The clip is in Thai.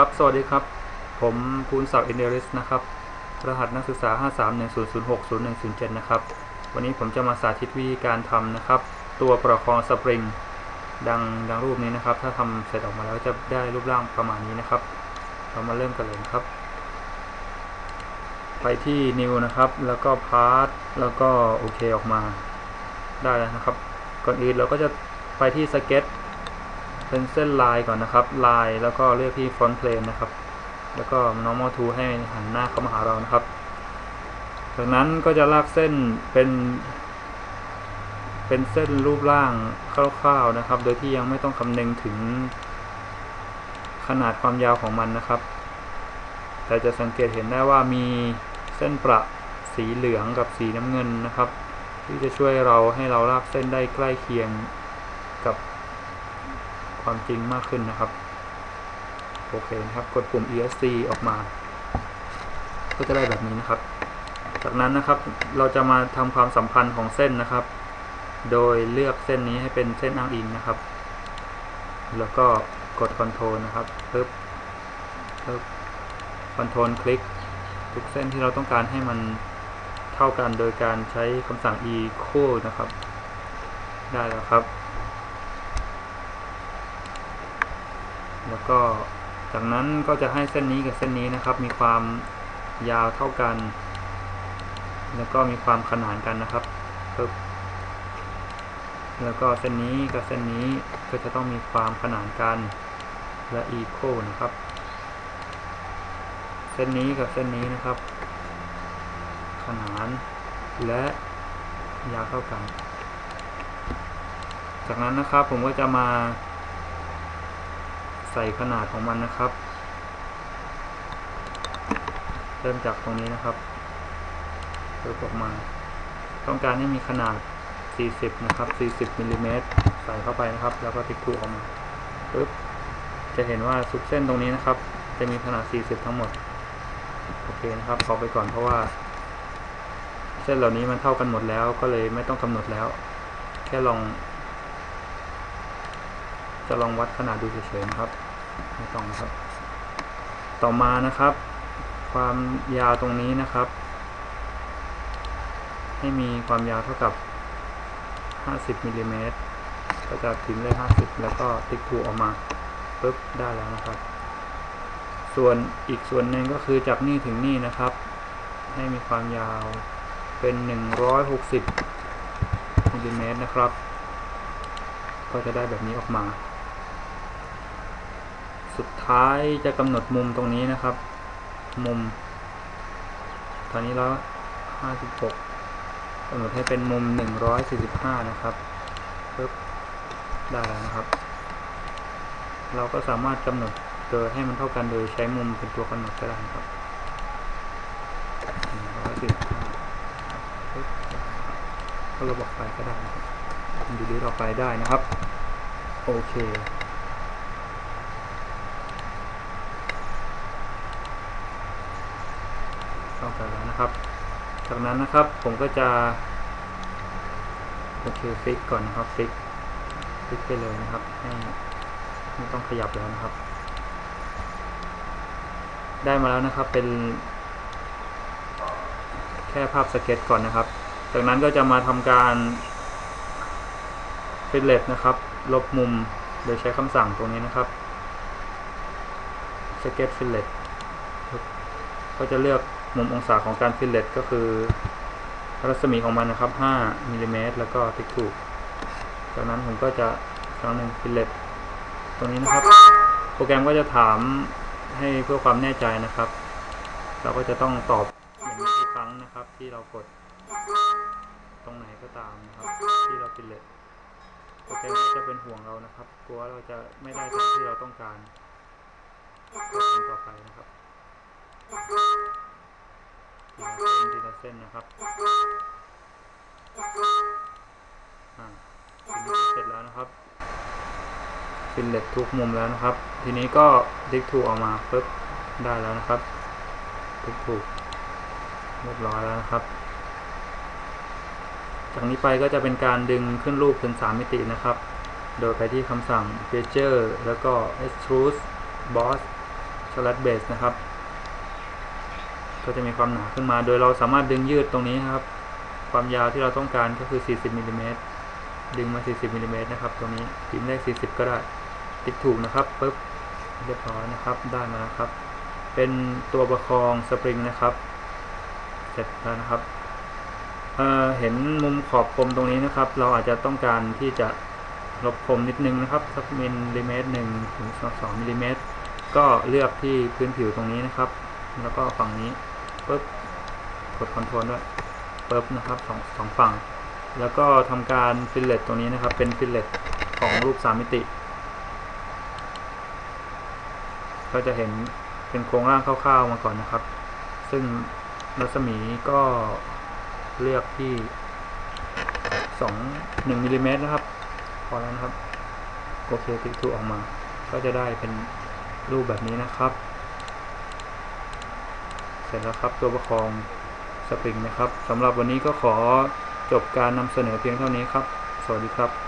ครับ สวัสดีครับ ผมภูนศักดิ์อินเดริสนะครับ รหัสนักศึกษา 5310060107 นะครับ วันนี้ผมจะมาสาธิตวิธีการทำนะครับ ตัวประคองสปริง ดังดังรูปนี้นะครับ ถ้าทำเสร็จออกมาแล้วจะได้รูปร่างประมาณนี้นะครับ เรามาเริ่มกันเลยครับ ไปที่ new นะครับ แล้วก็ part แล้วก็โอเคออกมา ได้แล้วนะครับ ก่อนอื่นเราก็จะไปที่สเก็ต เป็นเส้นลายก่อนนะครับลายแล้วก็เลือกที่ front plane นะครับ แล้วก็ normal to ให้หันหน้าเข้ามาหาเรานะครับ จากนั้นก็จะลากเส้นเป็น เป็นเส้นรูปร่างคร่าวๆนะครับ โดยที่ยังไม่ต้องคำนึงถึงขนาดความยาวของมันนะครับ แต่จะสังเกตเห็นได้ว่ามีเส้นประสีเหลืองกับสีน้ำเงินนะครับ ที่จะช่วยเราให้เราลากเส้นได้ใกล้เคียงกับ ความจริงมากขึ้นนะครับ โอเคนะครับ กดปุ่ม ESC ออกมา ก็จะได้แบบนี้นะครับ จากนั้นนะครับเราจะมาทำความสัมพันธ์ของเส้นนะครับ โดยเลือกเส้นนี้ให้เป็นเส้นอ้างอิงนะครับ แล้วก็กด Ctrl นะครับปึ๊บปึ๊บ Ctrl คลิก ทุกเส้นที่เราต้องการให้มันเท่ากันโดยการใช้คำสั่ง equal นะครับ ได้แล้วครับ แล้ว ก็จากนั้นก็จะให้เส้นนี้กับเส้นนี้นะครับ มีความยาวเท่ากัน แล้วก็มีความขนานกันนะครับปึ๊บแล้วก็เส้นนี้กับเส้นนี้ก็จะต้องมีความขนานกันและ equal นะครับ เส้นนี้กับเส้นนี้นะครับ ขนานและยาวเท่ากัน จากนั้นนะครับผมก็จะมา ใส่ขนาดของมันนะครับ เริ่มจากตรงนี้นะครับเปิดออกมา ต้องการให้มีขนาด 40 นะครับ 40มิลลิเมตรใส่เข้าไปนะครับ แล้วก็ติ๊กถูกออกมาปึ๊บจะเห็นว่าซุกเส้นตรงนี้นะครับ จะมีขนาด 40 ทั้งหมด โอเคนะครับพอไปก่อนเพราะว่า เส้นเหล่านี้มันเท่ากันหมดแล้ว ก็เลยไม่ต้องกำหนดแล้ว แค่ลอง จะลองวัดขนาดดูเฉยๆนะครับ ไม่ต้องนะครับ ต่อมานะครับ ความยาวตรงนี้นะครับ ให้มีความยาวเท่ากับ 50มิลลิเมตรก็จะพิมพ์เลข50 แล้วก็ติ๊กถูออกมาปุ๊บได้แล้วนะครับ ส่วนอีกส่วนหนึ่งก็คือจากนี่ถึงนี่นะครับ ให้มีความยาวเป็น 160มิลลิเมตรนะครับ ก็จะได้แบบนี้ออกมา สุดท้ายจะกำหนดมุมตรงนี้นะครับ มุม ตอนนี้แล้ว56กำหนดให้เป็นมุม 145 นะครับปึ๊บได้แล้วนะครับ เราก็สามารถกำหนดโดยให้มันเท่ากันโดยใช้มุมเป็นตัวกำหนดก็ได้ครับ145ก็ระบบไฟก็ได้นะครับดูดีต่อไปได้นะครับ โอเค เข้ากันแล้วนะครับ จากนั้นนะครับผมก็จะโอเคฟิกก่อนนะครับฟิกฟิกไปเลยนะครับให้ไม่ต้องขยับแล้วนะครับ ได้มาแล้วนะครับเป็น แค่ภาพสเก็ตก่อนนะครับ จากนั้นก็จะมาทำการฟิลเลตนะครับ ลบมุมโดยใช้คำสั่งตรงนี้นะครับสเก็ตฟิลเลตก็จะเลือก มุมองศาของการฟิลเลตก็คือ รัศมีของมันนะครับ 5มิลลิเมตรแล้วก็ติ๊กถูก จากนั้นผมก็จะครั้งหนึ่งฟิลเลตตรงนี้นะครับ โปรแกรมก็จะถามให้เพื่อความแน่ใจนะครับ เราก็จะต้องตอบอย่างนี้ทุกครั้งนะครับ ที่เรากด ตรงไหนก็ตามนะครับ ที่เราฟิลเลตโปรแกรมก็จะเป็นห่วงเรานะครับ กลัวเราจะไม่ได้ตามที่เราต้องการก็ทำต่อไปนะครับทีละเส้น ทีละเส้นนะครับอ่าทีนี้เสร็จแล้วนะครับฟิลเลตทุกมุมแล้วนะครับ ทีนี้ก็ดิกถูกออกมาปึ๊บได้แล้วนะครับดิกถูกเรียบร้อยแล้วนะครับ จากนี้ไปก็จะเป็นการดึงขึ้นรูปเป็น 3 มิตินะครับ โดยไปที่คำสั่ง Feature แล้วก็ Extrude Boss slash base นะครับ ก็จะมีความหนาขึ้นมา โดยเราสามารถดึงยืดตรงนี้นะครับ ความยาวที่เราต้องการก็คือ 40มิลลิเมตรดึงมา 40มิลลิเมตรนะครับ ตรงนี้พิมพ์เลข40 ก็ได้ ติ๊กถูกนะครับปุ๊บเรียบร้อยนะครับ ได้มาแล้วครับ เป็นตัวประคองสปริงนะครับ เสร็จแล้วนะครับเเห็นมุมขอบคมตรงนี้นะครับ เราอาจจะต้องการที่จะลบคมนิดนึงนะครับ สักมิลลิเมตรหนึ่งถึงสองมิลลิเมตรก็เลือกที่พื้นผิวตรงนี้นะครับ แล้วก็ฝั่งนี้ ปุ๊บกดคอนโทรลด้วยปุ๊บนะครับสองสองฝั่ง แล้วก็ทำการฟิลเลตตรงนี้นะครับ เป็นฟิลเลตของรูปสามมิติ ก็จะเห็นเป็นโครงร่างคร่าวๆมาก่อนนะครับ ซึ่งรัศมีก็เลือกที่สองหนึ่งมิลลิเมตรนะครับ พอแล้วนะครับ โอเคติ๊กถูออกมา ก็จะได้เป็นรูปแบบนี้นะครับ เสร็จแล้วครับตัวประคองสปริงนะครับสำหรับวันนี้ก็ขอจบการนำเสนอเพียงเท่านี้ครับ สวัสดีครับ